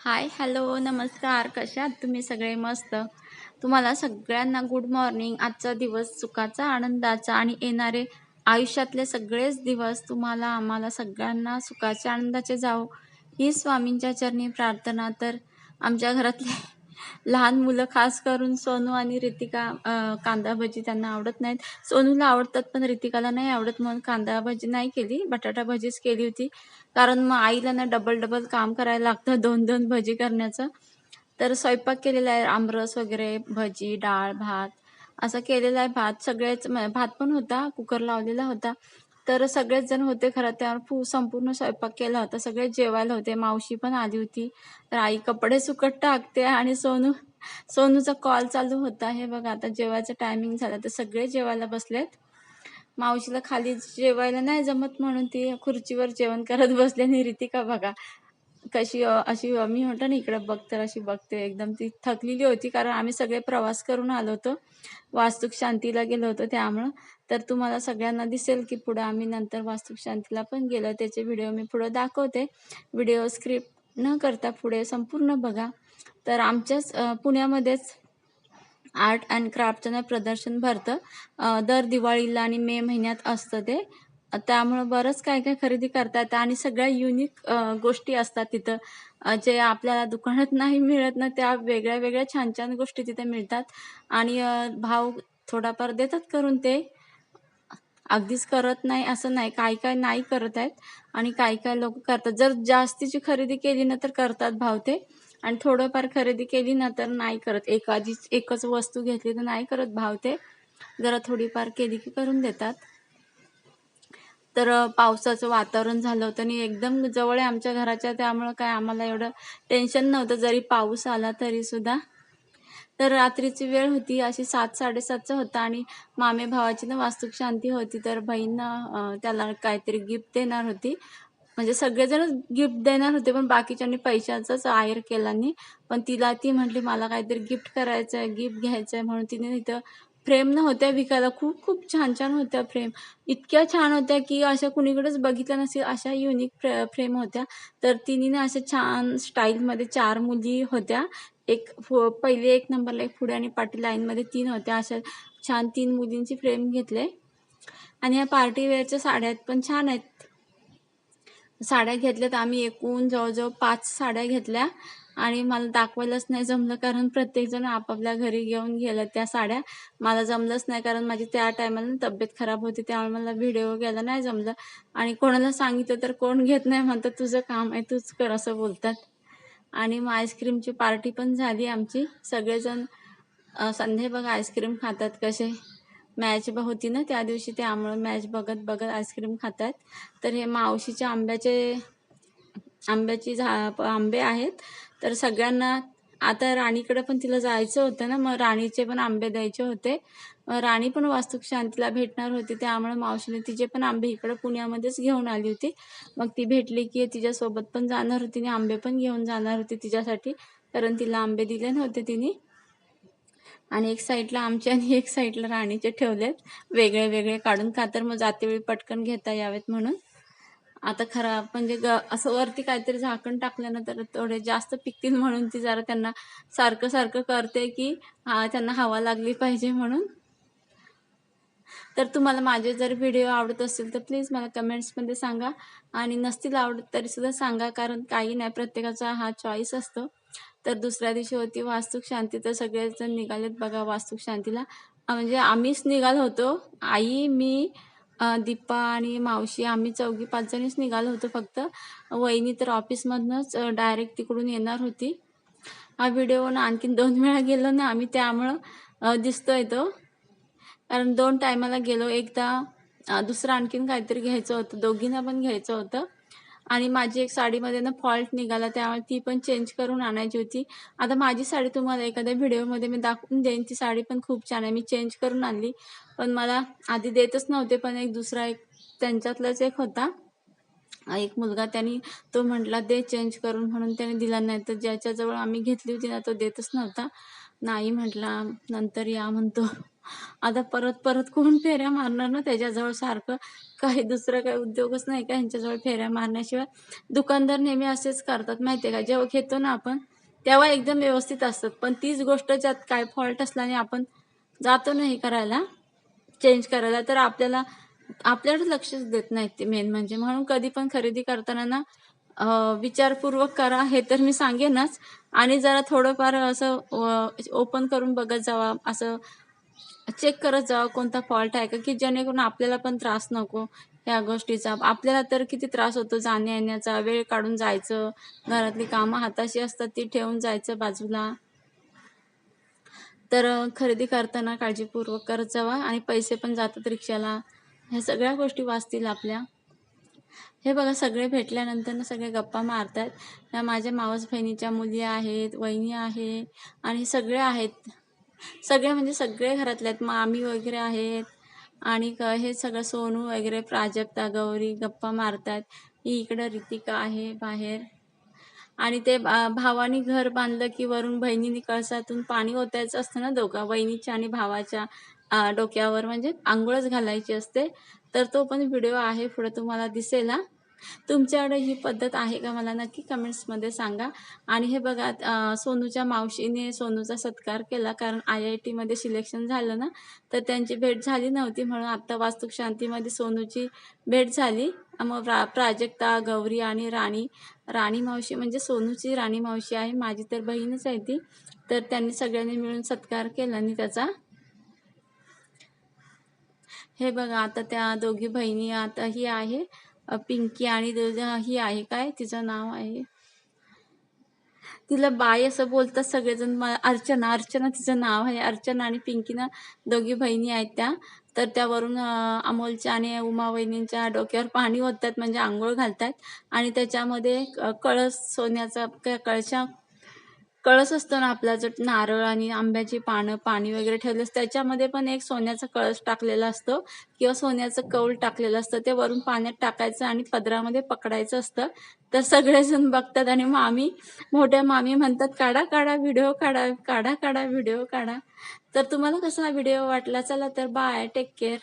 Hi hello नमस्कार. कशा आहात? तुम्ही सगळे मस्त? तुम्हाला सगळ्यांना गुड मॉर्निंग आजचा दिवस सुखाचा आनंदाचा आणि येणारे आयुष्यातले सगळेच दिवस तुम्हाला आम्हाला सगळ्यांना सुखाचे आनंदाचे जावो. ही स्वामींच्या चरणी प्रार्थना तर आमच्या घरातले लहान मुलं खास करून सोनू आणि रितिका कांदा भजी त्यांना आवडत नाहीत. सोनूला आवडतात पण रितिकाला नाही आवडत म्हणून कांदा भजी नाही केली. बटाटा भजीच केली होती. कारण मग आईला ना डबल डबल काम करायला लागतं दोन दोन भजी करण्याचं. तर स्वयंपाक केलेला आहे आमरस वगैरे भजी डाळ भात असं केलेला आहे. भात सगळेच म- भात पण होता कुकर लावलेला होता. तर सगळेच जण होते खरं त्यावर पू संपूर्ण स्वयंपाक केला होता. सगळे जेवायला होते. मावशी पण आली होती. तर आई कपडे सुकट टाकते आणि सोनू सोनूचा कॉल चालू होता. हे बघा आता जेवायचं टायमिंग झालं. तर सगळे जेवायला बसलेत. मावशीला खाली जेवायला नाही जमत म्हणून ती खुर्चीवर जेवण करत बसली. आणि रितिका बघा कशी अशी मी म्हणतो ना इकडे बघ तर अशी बघते. एकदम ती थकलेली होती कारण आम्ही सगळे प्रवास करून आलो होतो. वास्तुक शांतीला गेलो होतो त्यामुळं. तर तुम्हाला सगळ्यांना दिसेल की पुढं आम्ही नंतर वास्तुशांतीला पण गेलो. त्याचे व्हिडिओ मी पुढं दाखवते. व्हिडिओ स्क्रिप्ट न करता पुढे संपूर्ण बघा. तर आमच्याच पुण्यामध्येच आर्ट अँड क्राफ्टचं ना प्रदर्शन भरतं. दर दिवाळीला आणि मे महिन्यात असतं ते. त्यामुळं बरंच काय काय खरेदी करता येतं आणि सगळ्या युनिक गोष्टी असतात तिथं. जे आपल्याला दुकानात नाही मिळत ना त्या वेगळ्या वेगळ्या छान छान गोष्टी तिथे मिळतात. आणि भाव थोडाफार देतात करून ते. अगदीच करत नाही असं नाही. काय काय नाही करत आहेत आणि काय काय लोक करतात. जर जास्तीची खरेदी केली ना तर करतात भावते आणि थोडंफार खरेदी केली ना तर नाही करत. एखादीच एकच वस्तू घेतली तर नाही करत भावते. जरा थोडीफार केली की करून देतात. तर पावसाचं वातावरण झालं होतं आणि एकदम जवळ आहे आमच्या घराच्या त्यामुळं काय आम्हाला एवढं टेन्शन नव्हतं. जरी पाऊस आला तरी सुद्धा. तर रात्रीची वेळ होती अशी सात साडेसातचा होता आणि मामे भावाची ना वास्तुक शांती होती. तर बहीण त्याला काहीतरी गिफ्ट देणार होती. म्हणजे सगळेजण गिफ्ट देणार होते पण बाकीच्यांनी पैशाचाच आहेर केला नाही. पण तिला ती म्हटली मला काहीतरी गिफ्ट करायचं आहे गिफ्ट घ्यायचं आहे म्हणून तिने तिथं फ्रेम न होत्या विकायला. खूप खूप छान छान होत्या फ्रेम. इतक्या छान होत्या की अशा कुणीकडेच बघितल्या नसेल अशा युनिक फ्रेम होत्या. तर तिने ना अशा छान स्टाईलमध्ये चार मुली होत्या. एक फु पहिले एक नंबरला एक पुढे आणि पाठी लाईनमध्ये तीन होत्या. अशा छान तीन मुलींची फ्रेम घेतले. आणि ह्या पार्टी वेअरच्या साड्या आहेत पण छान आहेत. साड्या घेतल्यात आम्ही एकूण जवळजवळ पाच साड्या घेतल्या. आणि मला दाखवायलाच नाही जमलं कारण प्रत्येकजण आपापल्या घरी घेऊन गेलं त्या साड्या. मला जमलंच नाही कारण माझी त्या टायमाला तब्येत खराब होती त्यामुळे मला व्हिडिओ घ्यायला नाही जमलं. आणि कोणाला सांगितलं तर कोण घेत नाही म्हणतात तुझं काम आहे तूच कर असं बोलतात. आणि मग आईस्क्रीमची पार्टी पण झाली आमची. सगळेजण संध्या बघा आईस्क्रीम खातात कसे. मॅच होती ना त्या दिवशी ते आमळं मॅच बघत बघत आईस्क्रीम खातात. तर हे मावशीच्या आंब्याचे आंब्याची झा आंबे आहेत. तर सगळ्यांना आता राणीकडे पण तिला जायचं होतं ना मग राणीचे पण आंबे द्यायचे होते. राणी पण वास्तुक शांतीला भेटणार होती त्यामुळे मावशीने तिचे पण आंबे इकडे पुण्यामध्येच घेऊन आली होती. मग ती भेटली की तिच्यासोबत पण जाणार होती आणि आंबे पण घेऊन जाणार होती तिच्यासाठी कारण तिला आंबे दिले नव्हते तिने. आणि एक साईडला आमचे आणि एक साईडला राणीचे ठेवलेत वेगळे वेगळे काढून का तर मग जातेवेळी पटकन घेता यावेत म्हणून. आता खरा म्हणजे ग असं वरती काहीतरी झाकण टाकल्यानंतर थोडे जास्त पिकतील म्हणून ती जरा त्यांना सारखं सारखं करते की हा त्यांना हवा लागली पाहिजे म्हणून. तर तुम्हाला माझे जर व्हिडिओ आवडत असतील तर प्लीज मला कमेंट्समध्ये सांगा. आणि नसतील आवडत तरी सुद्धा सांगा कारण काही नाही प्रत्येकाचा हा चॉईस असतो. तर दुसऱ्या दिवशी होती वास्तुक शांती तर सगळेजण निघालेत बघा वास्तुक शांतीला. म्हणजे आम्हीच निघालो होतो. आई मी दीपा आणि मावशी आम्ही चौघी पाच जणीच निघालो होतो फक्त. वहिनी तर ऑफिसमधनंच डायरेक्ट तिकडून येणार होती. हा व्हिडिओ ना आणखीन दोन वेळा गेलो ना आम्ही त्यामुळं अं, दिसतोय तो. कारण दोन टायमाला गेलो. एकदा दुसरं आणखीन काहीतरी घ्यायचं होतं. दोघींना पण घ्यायचं होतं. आणि माझी एक साडीमध्ये ना फॉल्ट निघाला त्यामुळे ती पण चेंज करून आणायची होती. आता माझी साडी तुम्हाला एखाद्या व्हिडिओमध्ये मी दाखवून देईन ती साडी पण खूप छान आहे. मी चेंज करून आणली पण मला आधी देतच नव्हते पण एक दुसरा एक त्यांच्यातलाच एक होता. एक मुलगा त्यांनी तो म्हटला दे चेंज करून म्हणून त्याने दिला. नाही तर ज्याच्याजवळ आम्ही घेतली होती ना तो देतच नव्हता. नाही म्हटला नंतर या म्हणतो. आता परत परत कोण फेऱ्या मारणार ना त्याच्याजवळ सारखं? काही दुसरं काही उद्योगच नाही का ह्यांच्याजवळ फेऱ्या मारण्याशिवाय? दुकानदार नेहमी असेच करतात माहिती आहे का? जेव्हा घेतो ना आपण तेव्हा एकदम व्यवस्थित असतात. पण तीच गोष्ट ज्यात काय फॉल्ट असल्याने आपण जातो ना हे करायला चेंज करायला तर आपल्याला आपल्याकडे लक्षच देत नाहीत ते मेन म्हणजे. म्हणून कधी पण खरेदी करताना ना विचारपूर्वक करा हे तर मी सांगेनच. आणि जरा थोडंफार असं ओपन करून बघत जावा असं चेक करत जावा कोणता फॉल्ट आहे. का की जेणेकरून आपल्याला पण त्रास नको या गोष्टीचा. आपल्याला तर किती त्रास होतो जाण्या येण्याचा वेळ काढून जायचं घरातली कामं हाताशी असतात ती ठेवून जायचं बाजूला. तर खरेदी करताना काळजीपूर्वक करत जावा आणि पैसे पण जातात रिक्षाला. ह्या सगळ्या गोष्टी वाचतील आपल्या. हे बघा सगळे भेटल्यानंतर ना सगळे गप्पा मारतात या माझ्या मावस बहिणीच्या मुली आहेत वहिनी आहे आणि सगळे आहेत. सगळे म्हणजे सगळे घरातले आहेत. मामी वगैरे आहेत. आणि क- हे सगळं सोनू वगैरे प्राजक्ता गौरी गप्पा मारतात ही इकडं रितिका आहे बाहेर. आणि ते भावानी घर बांधलं की वरून बहिणीने कळसातून पाणी ओतायचं असतं ना दोघा. बहिणीच्या आणि भावाच्या अं, डोक्यावर म्हणजे आंघोळच घालायची असते. तर तो पण व्हिडिओ आहे. पुढे तुम्हाला दिसेल हा. तुमच्याकडे ही पद्धत आहे का? मला नक्की कमेंट्समध्ये सांगा. आणि हे बघा सोनूच्या मावशीने सोनूचा सत्कार केला. कारण आय आय टीमध्ये सिलेक्शन झालं ना तर त्यांची भेट झाली नव्हती म्हणून आत्ता वास्तुक शांतीमध्ये सोनूची भेट झाली. मग प्रा प्राजक्ता गौरी आणि राणी राणी मावशी म्हणजे सोनूची राणी मावशी आहे. माझी तर बहीणच आहे ती. तर त्यांनी सगळ्यांनी मिळून सत्कार केला आणि त्याचा. हे बघा आता त्या दोघी बहिणी आता ही आहे. पिंकी आणि ही आहे काय? तिचं नाव आहे. तिला बाई असं बोलतात सगळेजण. म- अर्चना अर्चना तिचं नाव आहे. अर्चना आणि पिंकी ना दोघी बहिणी आहेत त्या. तर त्यावरून अमोलच्या आणि उमा वहिनींच्या डोक्यावर पाणी ओततात म्हणजे आंघोळ घालतात. आणि त्याच्यामध्ये कळस सोन्याचा कळशा कळस असतो ना आपला जो नारळ आणि आंब्याची पानं पाणी वगैरे ठेवले असतं त्याच्यामध्ये पण एक सोन्याचा कळस टाकलेला असतो किंवा सोन्याचं कौल टाकलेलं असतं. ते वरून पाण्यात टाकायचं आणि पदरामध्ये पकडायचं असतं. तर सगळेजण बघतात आणि मामी मोठ्या मामी म्हणतात काढा काढा व्हिडिओ काढा काढा काढा व्हिडिओ काढा. तर तुम्हाला कसा व्हिडिओ वाटला? चला तर बाय टेक केअर.